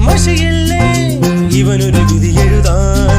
മഷിയില്ലേ? ഇവനൊരു വിധി എഴുതാൻ